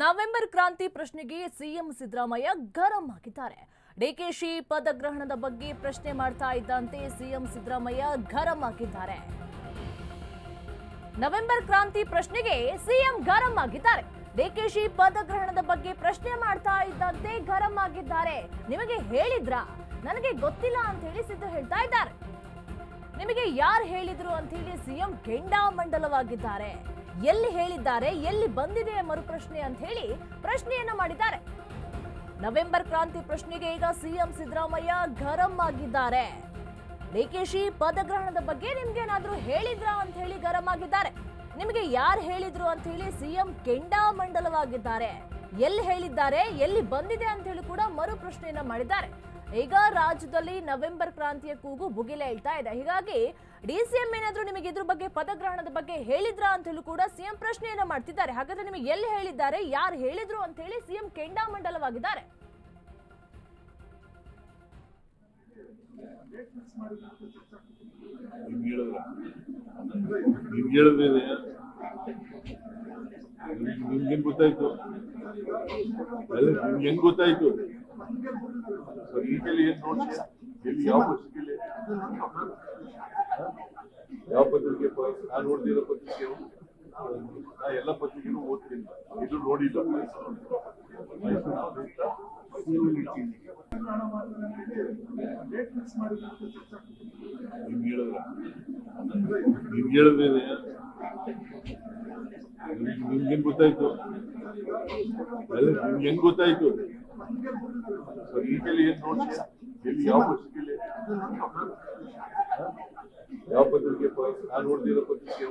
November ಕ್ರಾಂತಿ ಪ್ರಶ್ನೆಗೆ CM Siddaramaiah ಗರಂ ಆಗಿದ್ದಾರೆ ಡಿಕೆಶಿ ಪದಗ್ರಹಣದ ಬಗ್ಗೆ ಪ್ರಶ್ನೆ ಮಾಡ್ತಾ ಇದ್ದಂತೆ ಸಿಎಂ ಸಿದ್ದರಾಮಯ್ಯ ಗರಂ ಆಗಿದ್ದಾರೆ ನವೆಂಬರ್ ಕ್ರಾಂತಿ ಪ್ರಶ್ನೆಗೆ ಸಿಎಂ ಗರಂ ಆಗಿದ್ದಾರೆ ಡಿಕೆಶಿ ಪದಗ್ರಹಣದ ಬಗ್ಗೆ ಪ್ರಶ್ನೆ ಮಾಡ್ತಾ ಇದ್ದಂತೆ ಗರಂ ಆಗಿದ್ದಾರೆ ನಿಮಗೆ ಹೇಳಿದ್ರಾ? ನನಗೆ ಗೊತ್ತಿಲ್ಲ ಅಂತ ಹೇಳಿ ಸಿದ್ದು ಹೇಳ್ತಾ ಇದ್ದಾರೆ. ನಿಮಗೆ ಯಾರು ಹೇಳಿದ್ರು ಅಂತ ಹೇಳಿ ಸಿಎಂ ಕೆಂಡಾಮಂಡಲವಾಗಿದ್ದಾರೆ. ಎಲ್ಲಿ ಹೇಳಿದ್ದಾರೆ, ಎಲ್ಲಿ ಬಂದಿದೆ ಮರುಪ್ರಶ್ನೆ ಅಂತ ಹೇಳಿ ಪ್ರಶ್ನೆಯನ್ನ ಮಾಡಿದ್ದಾರೆ. ನವೆಂಬರ್ ಕ್ರಾಂತಿ ಪ್ರಶ್ನೆಗೆ ಈಗ ಸಿಎಂ ಸಿದ್ದರಾಮಯ್ಯ ಗರಂ ಆಗಿದ್ದಾರೆ. ಡಿಕೆಶಿ ಪದಗ್ರಹಣದ ಬಗ್ಗೆ ನಿಮ್ಗೇನಾದ್ರೂ ಹೇಳಿದ್ರಾ ಅಂತ ಹೇಳಿ ಗರಂ ಆಗಿದ್ದಾರೆ. ನಿಮಗೆ ಯಾರು ಹೇಳಿದ್ರು ಅಂತ ಹೇಳಿ ಸಿಎಂ ಕೆಂಡಾಮಂಡಲವಾಗಿದ್ದಾರೆ ಎಲ್ಲಿ ಹೇಳಿದ್ದಾರೆ, ಎಲ್ಲಿ ಬಂದಿದೆ ಅಂತ ಹೇಳಿ ಕೂಡ ಮರು ಪ್ರಶ್ನೆಯನ್ನ ಮಾಡಿದ್ದಾರೆ. ಈಗ ರಾಜ್ಯದಲ್ಲಿ ನವೆಂಬರ್ ಕ್ರಾಂತಿಯ ಕೂಗು ಭುಗಿಲೆ ಹೇಳ್ತಾ ಇದೆ. ಹೀಗಾಗಿ ಡಿಸಿಎಂ ಏನಾದರೂ ನಿಮಗೆ ಇದ್ರ ಬಗ್ಗೆ ಪದಗ್ರಹಣದ ಬಗ್ಗೆ ಹೇಳಿದ್ರಾ ಅಂತ ಕೂಡ ಸಿಎಂ ಪ್ರಶ್ನೆಯನ್ನ ಮಾಡ್ತಿದ್ದಾರೆ. ಹಾಗಾದ್ರೆ ನಿಮಗೆ ಎಲ್ಲಿ ಹೇಳಿದ್ದಾರೆ, ಯಾರು ಹೇಳಿದ್ರು ಅಂತ ಹೇಳಿ ಸಿಎಂ ಕೆಂಡಾಮಂಡಲವಾಗಿದ್ದಾರೆ. ಗೊತ್ತಾಯ್ತು? ಹೆಂಗ್ ಗೊತ್ತಾಯ್ತು? ನಿಮ್ಗೆ ಹೆಂಗ್ ಗೊತ್ತಾಯ್ತು ಈಗಲೇ ಏನ್ ನೋಡ್ತೀಯ ಎಲ್ಲಿ ಯಾವ ಯಾವ ಪತ್ರಿಕೆ ನಾನು ನೋಡ್ತಿರೋ ಪತ್ರಿಕೆ ನಾ ಎಲ್ಲ ಪತ್ರಿಕೆನೂ ಓದ್ತೀನಿ ಇದು ನೋಡಿಲ್ಲ ನಿಮ್ಗೆ ಹೇಳಿದ್ರ ನಿಮ್ಗೆ ಹೇಳಿದ್ರೆ ನಿಮ್ಗೆ ಗೊತ್ತಾಯ್ತು ನಿಮ್ಗೆ ಹೆಂಗ್ ಗೊತ್ತಾಯ್ತು ಈಗಲೇ ಏನ್ ನೋಡ್ತೀಯ ಎಲ್ಲಿ ಯಾವ ಪತ್ರಿಕೆಯಲ್ಲಿ ಯಾವ ಪತ್ರಿಕೆ ನಾನು ನೋಡ್ತಿರೋ ಪತ್ರಿಕೆ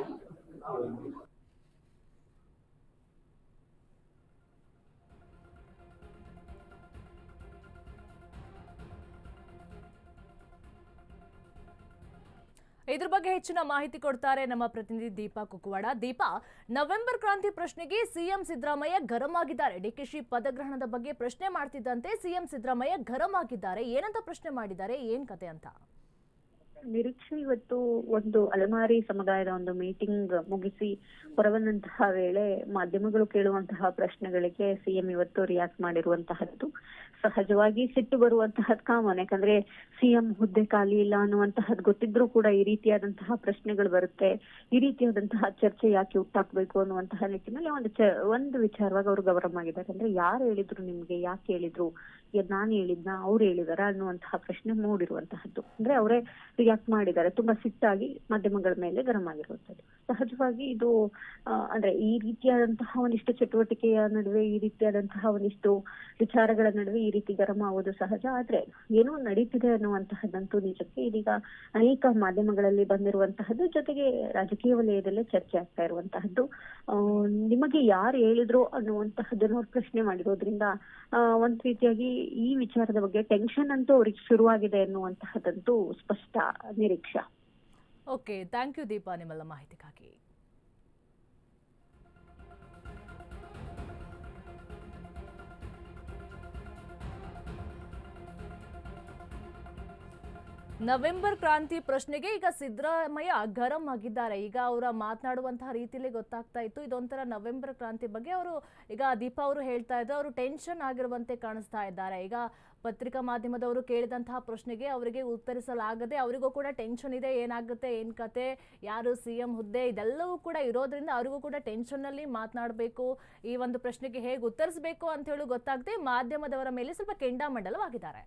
ಇದ್ರ ಬಗ್ಗೆ ಹೆಚ್ಚಿನ ಮಾಹಿತಿ ಕೊಡ್ತಾರೆ ನಮ್ಮ ಪ್ರತಿನಿಧಿ ದೀಪಾ ಕುಕ್ವಾಡ. ದೀಪಾ, ನವೆಂಬರ್ ಕ್ರಾಂತಿ ಪ್ರಶ್ನೆಗೆ ಸಿಎಂ ಸಿದ್ದರಾಮಯ್ಯ ಗರಂ ಆಗಿದ್ದಾರೆ ಡಿಕೆಶಿ ಪದಗ್ರಹಣದ ಬಗ್ಗೆ ಪ್ರಶ್ನೆ ಮಾಡ್ತಿದ್ದಂತೆ ಸಿಎಂ ಸಿದ್ದರಾಮಯ್ಯ ಗರಂ ಆಗಿದ್ದಾರೆ ಏನಂತ ಪ್ರಶ್ನೆ ಮಾಡಿದ್ದಾರೆ? ಏನ್ ಕತೆ ಅಂತ? ನಿರೀಕ್ಷೆ ಇವತ್ತು ಒಂದು ಅಲೆಮಾರಿ ಸಮುದಾಯದ ಒಂದು ಮೀಟಿಂಗ್ ಮುಗಿಸಿ ಹೊರಬಂದಂತಹ ವೇಳೆ ಮಾಧ್ಯಮಗಳು ಕೇಳುವಂತಹ ಪ್ರಶ್ನೆಗಳಿಗೆ ಸಿಎಂ ಇವತ್ತು ರಿಯಾಕ್ಟ್ ಮಾಡಿರುವಂತಹದ್ದು. ಸಹಜವಾಗಿ ಸಿಟ್ಟು ಬರುವಂತಹದ್ ಕಾಮನ್. ಯಾಕಂದ್ರೆ ಸಿಎಂ ಹುದ್ದೆ ಖಾಲಿ ಇಲ್ಲ ಅನ್ನುವಂತಹದ್ದು ಗೊತ್ತಿದ್ರೂ ಕೂಡ ಈ ರೀತಿಯಾದಂತಹ ಪ್ರಶ್ನೆಗಳು ಬರುತ್ತೆ. ಈ ರೀತಿಯಾದಂತಹ ಚರ್ಚೆ ಯಾಕೆ ಹುಟ್ಟಾಕ್ಬೇಕು ಅನ್ನುವಂತಹ ನಿಟ್ಟಿನಲ್ಲಿ ಒಂದು ಒಂದು ವಿಚಾರವಾಗಿ ಅವರು ಗೌರವ ಆಗಿದ್ದಾರೆ ಅಂದ್ರೆ ಯಾರು ಹೇಳಿದ್ರು ನಿಮ್ಗೆ, ಯಾಕೆ ಹೇಳಿದ್ರು? ನಾನ್ ಹೇಳಿದ್ನ? ಅವ್ರು ಹೇಳಿದಾರ ಅನ್ನುವಂತಹ ಪ್ರಶ್ನೆ ಮೂಡಿರುವಂತಹದ್ದು. ಅಂದ್ರೆ ಅವರೇ ರಿಯಾಕ್ಟ್ ಮಾಡಿದ್ದಾರೆ, ತುಂಬಾ ಸಿಟ್ಟಾಗಿ ಮಾಧ್ಯಮಗಳ ಮೇಲೆ ಗರಂ ಆಗಿರುವಂತದ್ದು ಸಹಜವಾಗಿ ಇದು ಅಂದ್ರೆ ಈ ರೀತಿಯಾದಂತಹ ಒಂದಿಷ್ಟು ಚಟುವಟಿಕೆಯ ನಡುವೆ, ಈ ರೀತಿಯಾದಂತಹ ಒಂದಿಷ್ಟು ವಿಚಾರಗಳ ನಡುವೆ ಈ ರೀತಿ ಗರಂ ಆಗೋದು ಸಹಜ. ಆದ್ರೆ ಏನೋ ನಡೀತಿದೆ ಅನ್ನುವಂತಹದ್ದಂತೂ ನಿಜಕ್ಕೆ ಇದೀಗ ಅನೇಕ ಮಾಧ್ಯಮಗಳಲ್ಲಿ ಬಂದಿರುವಂತಹದ್ದು, ಜೊತೆಗೆ ರಾಜಕೀಯ ವಲಯದಲ್ಲೇ ಚರ್ಚೆ ಆಗ್ತಾ ಇರುವಂತಹದ್ದು. ನಿಮಗೆ ಯಾರು ಹೇಳಿದ್ರು ಅನ್ನುವಂತಹದ್ದನ್ನು ಅವ್ರು ಪ್ರಶ್ನೆ ಮಾಡಿರೋದ್ರಿಂದ ಒಂದ್ ರೀತಿಯಾಗಿ ಈ ವಿಚಾರದ ಬಗ್ಗೆ ಟೆನ್ಷನ್ ಅಂತೂ ಅವ್ರಿಗೆ ಶುರುವಾಗಿದೆ ಅನ್ನುವಂತಹದ್ದಂತೂ ಸ್ಪಷ್ಟ Niriksha. Okay thank you Deepa ನಿಮ್ಮೆಲ್ಲ ಮಾಹಿತಿಗಾಗಿ. ನವೆಂಬರ್ ಕ್ರಾಂತಿ ಪ್ರಶ್ನೆಗೆ ಈಗ ಸಿದ್ದರಾಮಯ್ಯ ಗರಂ ಆಗಿದ್ದಾರೆ. ಈಗ ಅವರ ಮಾತನಾಡುವಂತಹ ರೀತಿಯಲ್ಲಿ ಗೊತ್ತಾಗ್ತಾ ಇತ್ತು. ಇದೊಂಥರ ನವೆಂಬರ್ ಕ್ರಾಂತಿ ಬಗ್ಗೆ ಅವರು ಈಗ ದೀಪಾ ಅವರು ಹೇಳ್ತಾ ಇದ್ದಾರೆ ಅವರು ಟೆನ್ಷನ್ ಆಗಿರುವಂತೆ ಕಾಣಿಸ್ತಾ ಇದ್ದಾರೆ. ಈಗ ಪತ್ರಿಕಾ ಮಾಧ್ಯಮದವರು ಕೇಳಿದಂತಹ ಪ್ರಶ್ನೆಗೆ ಅವರಿಗೆ ಉತ್ತರಿಸಲಾಗದೆ ಅವರಿಗೂ ಕೂಡ ಟೆನ್ಷನ್ ಇದೆ. ಏನಾಗುತ್ತೆ? ಏನು ಕತೆ? ಯಾರು ಸಿ ಎಂ ಹುದ್ದೆ? ಇದೆಲ್ಲವೂ ಕೂಡ ಇರೋದ್ರಿಂದ ಅವರಿಗೂ ಕೂಡ ಟೆನ್ಷನ್ನಲ್ಲಿ ಮಾತನಾಡಬೇಕು. ಈ ಒಂದು ಪ್ರಶ್ನೆಗೆ ಹೇಗೆ ಉತ್ತರಿಸಬೇಕು ಅಂತ ಹೇಳಿ ಗೊತ್ತಾಗದೆ ಮಾಧ್ಯಮದವರ ಮೇಲೆ ಸ್ವಲ್ಪ ಕೆಂಡಾಮಂಡಲವಾಗಿದ್ದಾರೆ.